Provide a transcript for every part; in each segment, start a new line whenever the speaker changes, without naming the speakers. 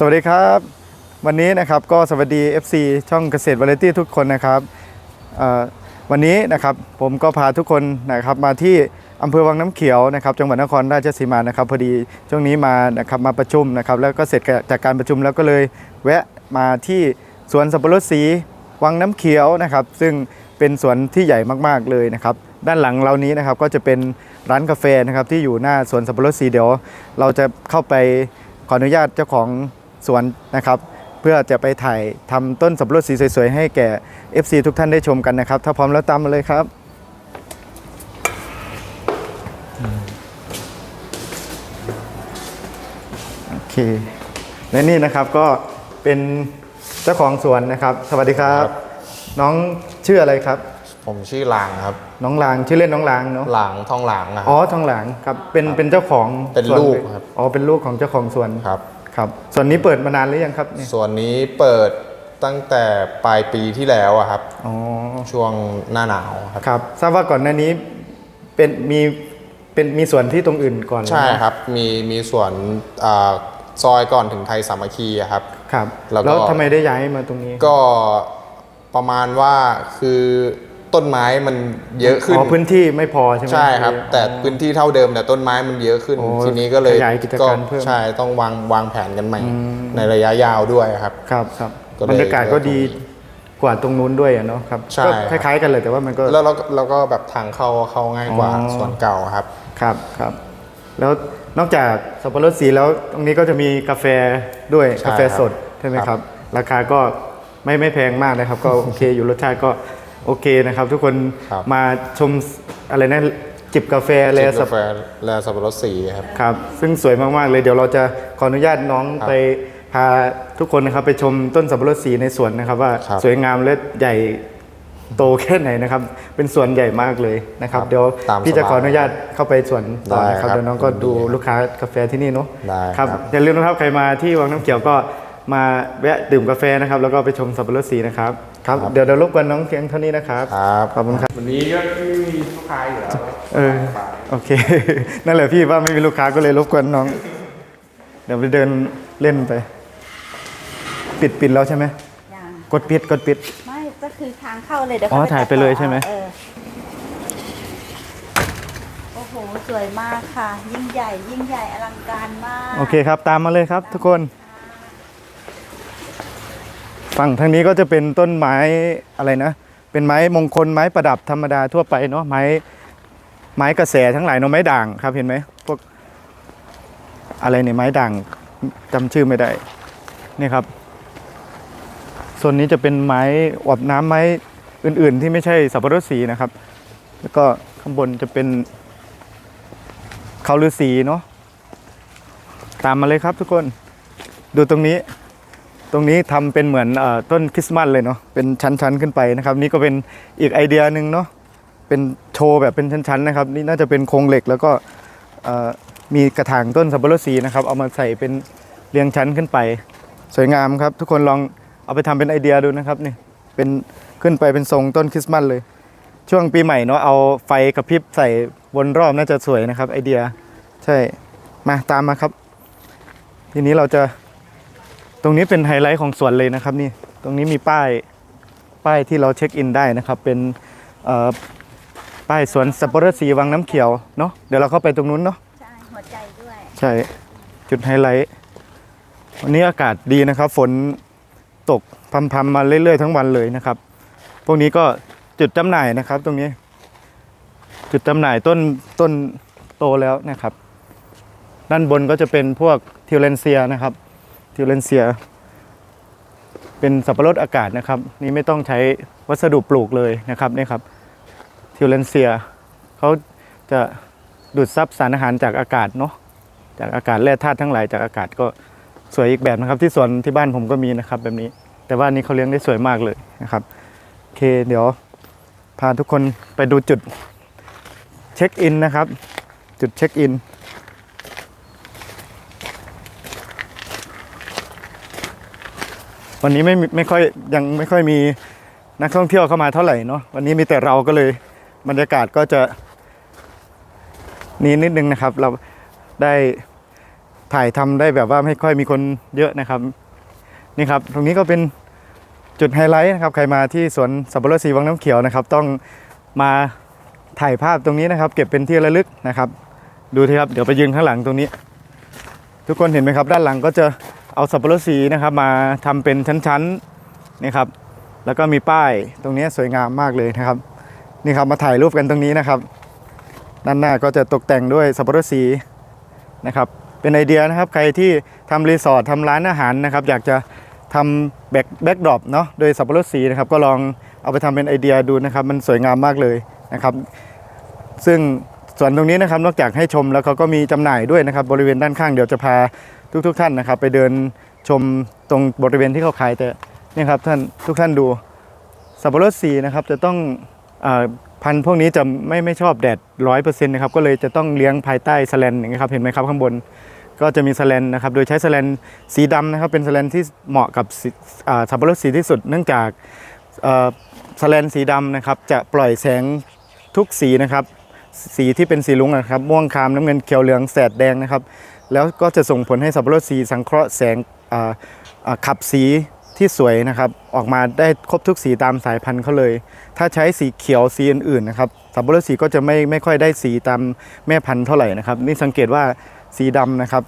สวัสดีครับ วันนี้นะครับก็สวัสดี FC ช่องเกษตรวาไรตี้ทุกคนนะครับวันนี้นะครับผมก็พาทุกคนนะครับมาที่อำเภอวังน้ำเขียวนะครับจังหวัดนครราชสีมานะครับพอดีช่วงนี้มานะครับมาประชุมนะครับแล้วก็เสร็จจากการประชุมแล้วก็เลยแวะมาที่สวนสับปะรดสีวังน้ำเขียวนะครับ ซึ่งเป็นสวนที่ใหญ่มากๆเลยนะครับด้านหลังเรานี้นะครับก็จะเป็นร้านกาแฟนะครับที่อยู่หน้าสวนสับปะรดสีเดี๋ยว เราจะเข้าไปขออนุญาตเจ้าของ สวนนะครับเพื่อจะไปถ่ายทำต้นสับปะรดสีสวยๆให้แก่ FC ทุกท่านได้ชมกันนะครับ ถ้าพร้อมแล้วตามมาเลยครับ โอเค และนี่นะครับก็เป็นเจ้าของสวนนะครับ สวัสดีครับ
ครับ
น้องชื่ออะไรครับ
ผมชื่อลางครับ
น้องลางชื่อเล่นน้องลางเนาะ
ลางทองหลางนะค
อ๋
รั
อบทองหลางครับเป็นเป็นเจ้าของ
เป็น
สว
ลูกครับ
อ๋อเป็นลูกของเจ้าของสวน
ครับ
ครับส่วนนี้เปิดมานานหรือยังครับเนี่ย
ส่วนนี้เปิดตั้งแต่ปลายปีที่แล้วอะครับ
อ๋อ
ช่วงหน้าหนาวครับ
ครับทราบว่าก่อนหน้านี้เป็นมีเป็นมีส่วนที่ตรงอื่นก่อนเลย
ใช่
ไหม
ครับ มีมีส่วนอ่าซอยก่อนถึงไทยสามัคคีอะครับ
ครับ
แล้วก็
แล้วทำไมได้ย้ายมาตรงนี้
ก็ประมาณว่าคือ ต้นไม้มันเยอะขึ้น
อ๋อพื้นที่ไม่พอใช่ไหม
ใช่ครับ แต่
อ๋อ
พื้นที่เท่าเดิมแต่ต้นไม้มันเยอะขึ้น
โอ้
ทีนี้ก็เลย
ขยายกิจการเพิ่ม
ใช่ต้องวางวางแผนกันใหม่ ในระยะยาวด้วยครับ
ครับครับ
ก็เลย
บรรยากาศก็
เลือก
ดีกว่าตรงนู้นด้วยอะเนาะครับ
ใช่
ก็
ครับ
คล้ายๆกันเลยแต่ว่ามันก็
แล้วเราแล้วก็แบบทางเข้าเข้าง่ายกว่า
อ๋อ
ส่วนเก่าครับ
ครับครับ แล้วนอกจากสับปะรดสีแล้วตรงนี้ก็จะมีกาแฟด้วย
ใช่
กาแฟสด
ครับ
ใช่ไหมค
ครั
รับ
บ
ราคาก็ไม่ไม่แพงมากนะครับ ก็โอเคอยู่รสชาติก็ โอเคนะครับ ทุกคน
ครับ
มาชมอะไรนะจิบกาแฟแล
จิบ
สั
กา
บ
แฟและสับปะรดสีครับ
ครับ ซึ่งสวยมาก ๆ เลยเดี๋ยวเราจะขออนุญาตน้อง
ครับ
ไปพาทุกคนนะครับไปชมต้นสับปะรดสีในสวนนะครับ ว่า
ครับ
สวยงามและใหญ่โตแค่ไหนนะครับ เป็นสวนใหญ่มากเลยนะครับ
ครับ
เดี๋ยว
ตาม
พี่จะ
สบาย
ขออนุญาตเข้าไปสวนต่อนะครับ
ได้ครับ
เดี๋ยวน้องก็ดู
ยินดีครับ
ลูกค้ากาแฟที่นี่เนาะ
ได้
ครับ
ครับ
อย่าลืมนะครับใครมาที่วังน้ำเขียวก็มาแวะดื่มกาแฟนะครับ แล้วก็ไปชมสับปะรดสีนะครับ ครับ เดี๋ยวเดี๋ยวรบกวนน้องเพียงเท่านี้นะครับ
ครับ
ขอบคุณครับ
วันนี้ก็ไม่มีลูกค้าอยู่แล้ว
เออ โอเค นั่นแหละพี่ว่าไม่มีลูกค้าก็เลยรบกวนน้อง เดี๋ยวไปเดินเล่นไป ปิดปิดแล้วใช่ไหม
ยัง
กดปิดกดปิด
ไม่ก็คือทางเข้าเลยเดี๋ยว
อ๋อ
เขจะ
ถ่ายไปเลยใช่ไหม
เออโอ้โห สวยมากค่ะ ยิ่งใหญ่ ยิ่งใหญ่อลังการมาก
โอเคครับ ตามมาเลยครับทุกคน ฝั่งทางนี้ก็จะเป็นต้นไม้อะไรนะ เป็นไม้มงคลไม้ประดับธรรมดาทั่วไปเนาะไม้ไม้กระแสทั้งหลายเนาะไม้ด่างครับเห็นไหมพวกอะไรเนี่ยไม้ด่างจำชื่อไม่ได้นี่ครับโซนนี้จะเป็นไม้อวบน้ำไม้อื่น ๆ ที่ไม่ใช่สับปะรดสีนะครับ แล้วก็ข้างบนจะเป็นเขาฤาษีเนาะตามมาเลยครับทุกคน ดูตรงนี้ ตรงนี้ทำเป็นเหมือนอต้นคริสต์มาสเลยเนาะเป็นชั้นๆขึ้นไปนะครับ นี่ก็เป็นอีกไอเดียหนึ่งเนาะเป็นโชว์แบบเป็นชั้นๆนะครับ นี่น่าจะเป็นโครงเหล็กแล้วก็มีกระถางต้นสับปะรดสีนะครับ เอามาใส่เป็นเรียงชั้นขึ้นไป สวยงามครับ ทุกคนลองเอาไปทำเป็นไอเดียดูนะครับนี่เป็นขึ้นไปเป็นทรงต้นคริสต์มาสเลย ช่วงปีใหม่เนาะเอาไฟกระพริบใส่บนรอบน่าจะสวยนะครับไอเดีย ใช่มาตามมาครับ ทีนี้เราจะ รงนี้เป็นไฮไลท์ของสวนเลยนะครับนี่ตรงนี้มีป้ายป้ายที่เราเช็คอินได้นะครับ เป็นเอ่อป้ายสวนสับปะรดสีวังน้ำเขียวเนาะเดี๋ยวเราเข้าไปตรงนู้นเนาะ
ใช่หัวใจด้วย
ใช่จุดไฮไลท์วันนี้อากาศดีนะครับ ฝนตกพรำๆมาเรื่อยๆทั้งวันเลยนะครับ พวกนี้ก็จุดจำหน่ายนะครับ ตรงนี้ จุดจำหน่ายต้นต้นโตแล้วนะครับ ด้านบนก็จะเป็นพวกทิวเลนเซียนะครับ ทิวเลนเซีย เป็นสับปะรดอากาศนะครับ นี่ไม่ต้องใช้วัสดุปลูกเลยนะครับนี่ครับทิวเลนเซียเขาจะดูดซับสารอาหารจากอากาศเนาะจากอากาศแร่ธาตุทั้งหลายจากอากาศก็สวยอีกแบบนะครับ ที่สวนที่บ้านผมก็มีนะครับแบบนี้ แต่ว่านนี้เขาเลี้ยงได้สวยมากเลยนะครับโอเคเดี๋ยวพาทุกคนไปดูจุดเช็คอินนะครับ จุดเช็คอิน วันนี้ไม่ไม่ค่อยยังไม่ค่อยมีนักท่องเที่ยวเข้ามาเท่าไหร่เนาะวันนี้มีแต่เราก็เลยบรรยากาศก็จะนี้นิดนึงนะครับ เราได้ถ่ายทำได้แบบว่าไม่ค่อยมีคนเยอะนะครับ นี่ครับ ตรงนี้ก็เป็นจุดไฮไลท์นะครับ ใครมาที่สวนสับปะรดสีวังน้ำเขียวนะครับ ต้องมาถ่ายภาพตรงนี้นะครับ เก็บเป็นที่ระลึกนะครับ ดูทีครับ เดี๋ยวไปยืนข้างหลังตรงนี้ ทุกคนเห็นไหมครับ ด้านหลังก็จะ เอาสับปะรดสีนะครับมาทำเป็นชั้นๆนี่ครับแล้วก็มีป้ายตรงนี้สวยงามมากเลยนะครับ นี่ครับมาถ่ายรูปกันตรงนี้นะครับด้านหน้าก็จะตกแต่งด้วยสับปะรดสีนะครับเป็นไอเดียนะครับใครที่ทำรีสอร์ททำร้านอาหารนะครับ อยากจะทำแบ็คแบ็กดรอปเนาะโดยสับปะรดสีนะครับ ก็ลองเอาไปทำเป็นไอเดียดูนะครับ มันสวยงามมากเลยนะครับ ซึ่งส่วนตรงนี้นะครับนอกจากให้ชมแล้วเขาก็มีจำหน่ายด้วยนะครับ บริเวณด้านข้างเดี๋ยวจะพา ทุกๆท่านนะครับ ไปเดินชมตรงบริเวณที่เขาขายแต่เนี่ยครับท่านทุกท่านดูสับปะรดสีนะครับจะต้องอพันธุ์พวกนี้จะไม่ไม่ชอบแดดร้อยเปอร์เซ็นต์นะครับก็เลยจะต้องเลี้ยงภายใต้สแลนอย่างนี้ครับเห็นไหมครับข้างบนก็จะมีสแลนนะครับ โดยใช้สแลนสีดำนะครับเป็นสแลนที่เหมาะกับสับปะรดสีที่สุด เนื่องจากสแลนสีดำนะครับจะปล่อยแสงทุกสีนะครับ สีที่เป็นสีลุงนะครับ ม่วงคามน้ำเงินเขียวเหลืองแสดแดงนะครับ แล้วก็จะส่งผลให้สับปะรดสีสังเคราะห์แสงขับสีที่สวยนะครับออกมาได้ครบทุกสีตามสายพันธุ์เขาเลย ถ้าใช้สีเขียวสีอื่นๆนะครับสับปะรดสีก็จะไม่ไม่ค่อยได้สีตามแม่พันธุ์เท่าไหร่นะครับนี่สังเกตว่าสีดำนะครับ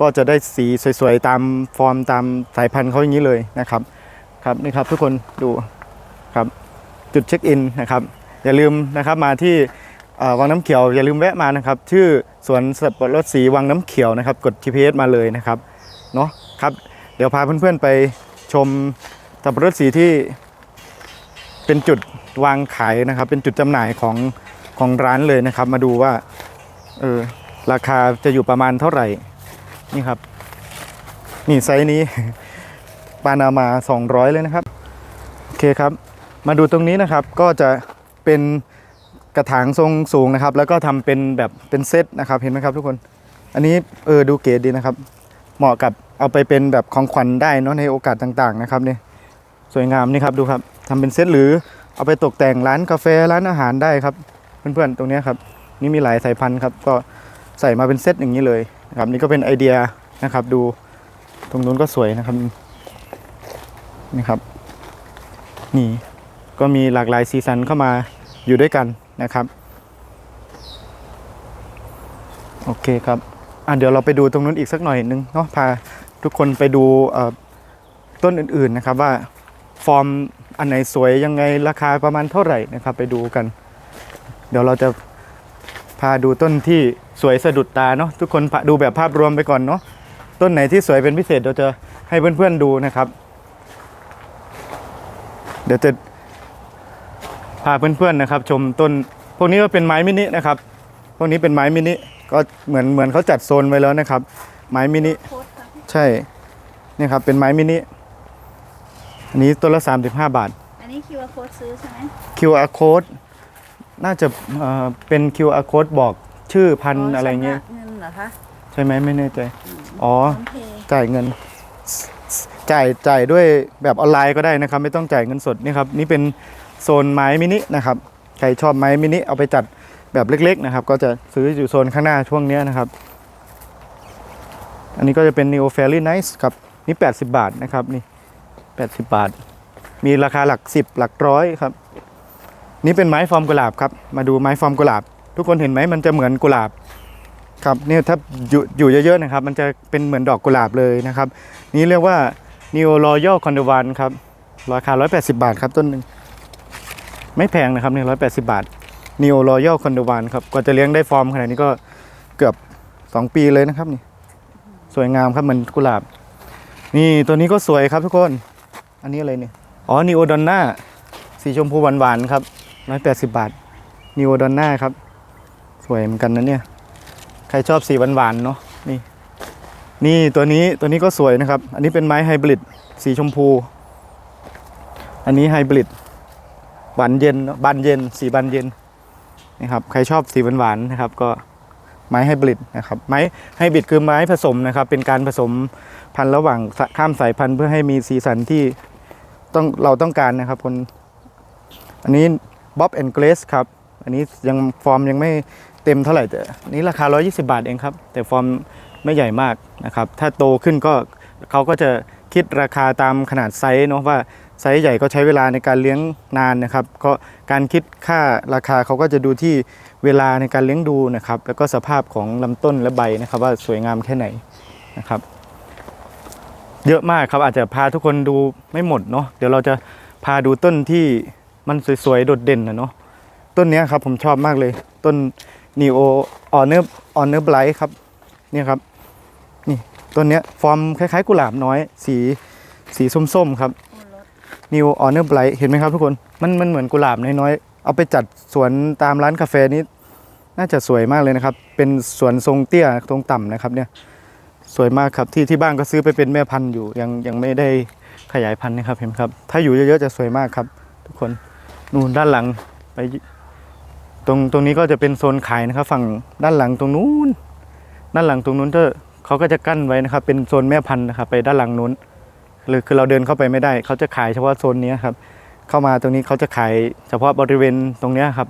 ก็จะได้สีสวยๆตามฟอร์มตามสายพันธุ์เขาอย่างนี้เลยนะครับครับนี่ครับทุกคนดูครับจุดเช็คอินนะครับอย่าลืมนะครับมาที่ วังน้ำเขียวอย่าลืมแวะมานะครับ ชื่อสวนสับปะรดสีวังน้ำเขียวนะครับ กด GPS มาเลยนะครับเนาะครับ เดี๋ยวพาเพื่อนๆไปชมสับปะรดสีที่เป็นจุดวางขายนะครับ เป็นจุดจำหน่ายของของร้านเลยนะครับ มาดูว่าเออราคาจะอยู่ประมาณเท่าไหร่นี่ครับ นี่ไซส์นี้ปานามา 200 เลยนะครับ โอเคครับ มาดูตรงนี้นะครับก็จะเป็น กระถางทรงสูงนะครับ แล้วก็ทำเป็นแบบเป็นเซตนะครับเห็นไหมครับทุกคน อันนี้เออดูเก๋ดีนะครับ เหมาะกับเอาไปเป็นแบบของขวัญได้เนาะในโอกาสต่างๆนะครับเนี่ยสวยงามนี่ครับดูครับทำเป็นเซตหรือเอาไปตกแต่งร้านกาแฟร้านอาหารได้ครับ เพื่อนๆตรงนี้ครับนี่มีหลายสายพันธุ์ครับก็ใส่มาเป็นเซตอย่างนี้เลยนะครับนี่ก็เป็นไอเดียนะครับดูตรงนู้นก็สวยนะครับนี่ครับนี่ก็มีหลากหลายสีสันเข้ามาอยู่ด้วยกัน นะครับ โอเคครับอะเดี๋ยวเราไปดูตรงนู้นอีกสักหน่อยนึงเนาะพาทุกคนไปดูต้นอื่นๆนะครับว่าฟอร์มอันไหนสวยยังไงราคาประมาณเท่าไหร่นะครับไปดูกัน เดี๋ยวเราจะพาดูต้นที่สวยสะดุดตาเนาะทุกคนดูแบบภาพรวมไปก่อนเนาะต้นไหนที่สวยเป็นพิเศษเราจะให้เพื่อนๆดูนะครับ เดี๋ยวจะ พาเพื่อนๆนะครับ ชมต้นพวกนี้ก็เป็นไม้มินินะครับ พวกนี้เป็นไม้มินิก็เหมือนเหมือนเขาจัดโซนไว้แล้วนะครับ ไม้มินิ
โค้ดค่ะ
ใช่นี่ครับเป็นไม้มินิอันนี้ตัวละ35 บาท
อันนี้คิวอาร์โค้ดซื้อใช่ไหม
QR code น่าจะเอ่อเป็น QR code บอกชื่อพันธุ์อะไรเงี้ย
ชำระเงินเหรอคะ
ใช่ไหมไม่แน่ใจ อ๋อ
พร้อมเพย์
จ่ายเงิน จ่ายจ่ายด้วยแบบออนไลน์ก็ได้นะครับ ไม่ต้องจ่ายเงินสดนี่ครับ นี่เป็น โซนไม้มินินะครับใครชอบไม้มินิเอาไปจัดแบบเล็ก ๆ นะครับ ก็จะซื้ออยู่โซนข้างหน้าช่วงนี้นะครับ อันนี้ก็จะเป็น Neo Fairy Nice ครับนี่ 80 บาทนะครับนี่ 80 บาท มีราคาหลัก 10 หลักร้อยครับ นี่เป็นไม้ฟอร์มกุหลาบครับ มาดูไม้ฟอร์มกุหลาบ ทุกคนเห็นไหมมันจะเหมือนกุหลาบครับนี่ถ้าอยู่อยู่เยอะๆนะครับ มันจะเป็นเหมือนดอกกุหลาบเลยนะครับ นี่เรียกว่า Neo Royal c o n d o v a n ครับราคา 180 บาทครับต้นหนึ่ง ไม่แพงนะครับเนี่ย180บาท Neo Royal c o n d o v a n ครับกว่าจะเลี้ยงได้ฟอร์มขนาดนี้ก็เกือบ2ปีเลยนะครับนี่สวยงามครับเหมือนกุหลาบ นี่ตัวนี้ก็สวยครับทุกคน อันนี้อะไรเนี่ยอ๋อ Neo Donna สีชมพูหวานๆครับ180บาท Neo Donna ครับ สวยเหมือนกันนะเนี่ย ใครชอบสีหวานๆเนาะนี่ นี่ตัวนี้ตัวนี้ก็สวยนะครับ อันนี้เป็นไม้ไฮบริดสีชมพู อันนี้ไฮบริด หวานเย็นบานเย็นสีบานเย็นนะครับใครชอบสีหวานๆนะครับ ก็ไม้ไฮบริดนะครับไม้ไฮบริดคือไม้ผสมนะครับ เป็นการผสมพันธุ์ระหว่างข้ามสายพันธุ์เพื่อให้มีสีสันที่ต้องเราต้องการนะครับคนอันนี้บ๊อบแอนด์เกรสครับ อันนี้ยังฟอร์มยังไม่เต็มเท่าไหร่แต่อันนี้ราคา 120 บาทเองครับ แต่ฟอร์มไม่ใหญ่มากนะครับ ถ้าโตขึ้นก็เขาก็จะคิดราคาตามขนาดไซส์เนาะว่า ไซส์ใหญ่ก็ใช้เวลาในการเลี้ยงนานนะครับก็การคิดค่าราคาเขาก็จะดูที่เวลาในการเลี้ยงดูนะครับ แล้วก็สภาพของลำต้นและใบนะครับ ว่าสวยงามแค่ไหนนะครับ เยอะมากครับอาจจะพาทุกคนดูไม่หมดเนาะเดี๋ยวเราจะพาดูต้นที่มันสวยๆโดดเด่นนะเนาะต้นนี้ครับผมชอบมากเลย ต้น Neo Honor Honor Bright ครับเนี่ยครับนี่ต้นนี้ฟอร์มคล้ายๆกุหลาบน้อย สีสีส้มๆครับ Neo Honor Bright เห็นไหมครับทุกคน มันมันเหมือนกุหลาบน้อยๆ เอาไปจัดสวนตามร้านกาแฟนี้ น่าจะสวยมากเลยนะครับ เป็นสวนทรงเตี้ยทรงต่ำนะครับเนี่ย สวยมากครับที่ที่บ้านก็ซื้อไปเป็นแม่พันธุ์อยู่ ยังยังไม่ได้ขยายพันธุ์นะครับเห็นครับ ถ้าอยู่เยอะๆจะสวยมากครับ ทุกคน นู่นด้านหลังไป ตรงตรงนี้ก็จะเป็นโซนขายนะครับ ฝั่งด้านหลังตรงนู้น ด้านหลังตรงนู้นก็เขาก็จะกั้นไว้นะครับ เป็นโซนแม่พันธุ์นะครับไปด้านหลังนู้น หรือคือเราเดินเข้าไปไม่ได้ เขาจะขายเฉพาะโซนนี้ครับ เข้ามาตรงนี้เขาจะขายเฉพาะบริเวณตรงนี้ครับ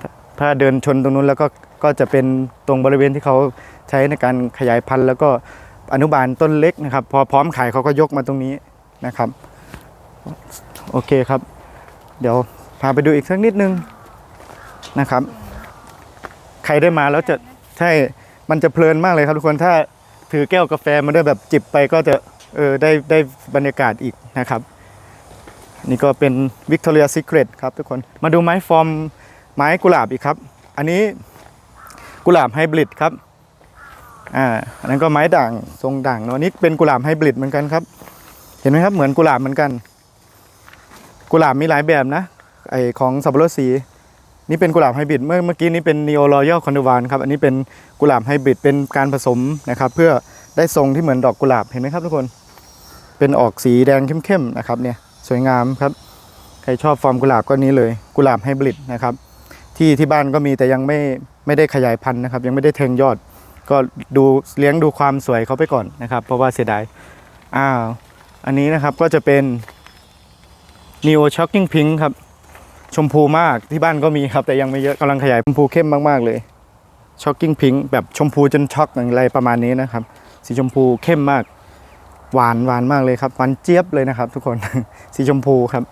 ถ้าถ้าเดินชนตรงนู้นแล้วก็ก็จะเป็นตรงบริเวณที่เขาใช้ในการขยายพันธุ์ แล้วก็อนุบาลต้นเล็กนะครับ พอพร้อมขายเขาก็ยกมาตรงนี้นะครับ โอเคครับ เดี๋ยวพาไปดูอีกสักนิดนึงนะครับ ใครได้มาแล้วจะใช่มันจะเพลินมากเลยครับทุกคนถ้าถือแก้วกาแฟมาด้วยแบบจิบไปก็จะ เออได้ได้บรรยากาศอีกนะครับ นี่ก็เป็น Victoria Secret ครับทุกคนมาดูไม้ฟอร์มไม้กุหลาบอีกครับ อันนี้กุหลาบไฮบริดครับอ่าอันนั้นก็ไม้ด่างทรงด่างเนาะอันนี้เป็นกุหลาบไฮบริดเหมือนกันครับ เห็นไหมครับเหมือนกุหลาบเหมือนกัน กุหลาบมีหลายแบบนะไอของสับปะรดสีนี่เป็นกุหลาบไฮบริดเมื่อเมื่อกี้นี้เป็น Neo Royal c o n d o v a n ครับ อันนี้เป็นกุหลาบไฮบริดเป็นการผสมนะครับ เพื่อได้ทรงที่เหมือนดอกกุหลาบเห็นไหมครับทุกคน เป็นออกสีแดงเข้มๆนะครับเนี่ยสวยงามครับ ใครชอบฟอร์มกุหลาบก็นี้เลยกุหลาบไฮบริดนะครับ ที่ที่บ้านก็มีแต่ยังไม่ไม่ได้ขยายพันธุ์นะครับ ยังไม่ได้เทงยอด ก็ดูเลี้ยงดูความสวยเขาไปก่อนนะครับ เพราะว่าเสียดายอ้าวอันนี้นะครับก็จะเป็น Neo Shocking Pink ครับ ชมพูมากที่บ้านก็มีครับ แต่ยังไม่เยอะกำลังขยายชมพูเข้มมาก ๆ เลย Shocking Pink แบบชมพูจนช็อกอะไรประมาณนี้นะครับ สีชมพูเข้มมาก หวานหวานมากเลยครับหวานเจี๊ยบเลยนะครับ ทุกคน สีชมพูครับ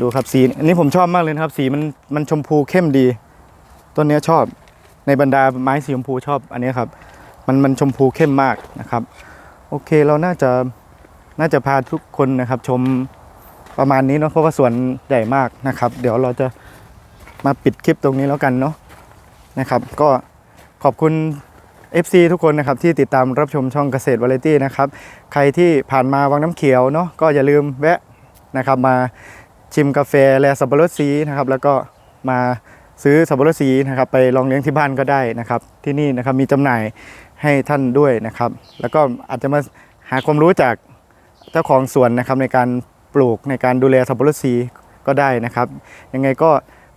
ดูครับสีอันนี้ผมชอบมากเลยนะครับ สีมันมันชมพูเข้มดีต้นนี้ชอบในบรรดาไม้สีชมพูชอบอันนี้ครับ มันมันชมพูเข้มมากนะครับ โอเคเราน่าจะน่าจะพาทุกคนนะครับ ชมประมาณนี้เนาะเพราะว่าสวนใหญ่มากนะครับ เดี๋ยวเราจะมาปิดคลิปตรงนี้แล้วกันเนาะนะครับ ก็ขอบคุณ FC ทุกคนนะครับที่ติดตามรับชมช่องเกษตรวาไรตี้นะครับใครที่ผ่านมาวังน้ำเขียวเนาะก็อย่าลืมแวะนะครับมาชิมกาแฟแลสับปะรดสีนะครับแล้วก็มาซื้อสับปะรดสีนะครับไปลองเลี้ยงที่บ้านก็ได้นะครับ ที่นี่นะครับมีจำหน่ายให้ท่านด้วยนะครับ แล้วก็อาจจะมาหาความรู้จากเจ้าของสวนนะครับในการปลูกในการดูแลสับปะรดสีก็ได้นะครับ ยังไงก็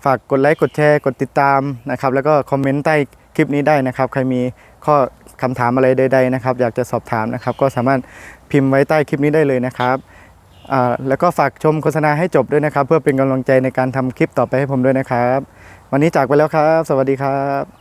ฝากกดไลค์กดแชร์กดติดตามนะครับ แล้วก็คอมเมนต์ใต้ ลิปนี้ได้นะครับ ใครมีข้อคำถามอะไรใด ๆนะครับ อยากจะสอบถามนะครับ ก็สามารถพิมพ์ไว้ใต้คลิปนี้ได้เลยนะครับแล้วก็ฝากชมโฆษณาให้จบด้วยนะครับ เพื่อเป็นกำลังใจในการทำคลิปต่อไปให้ผมด้วยนะครับ วันนี้จากไปแล้วครับ สวัสดีครับ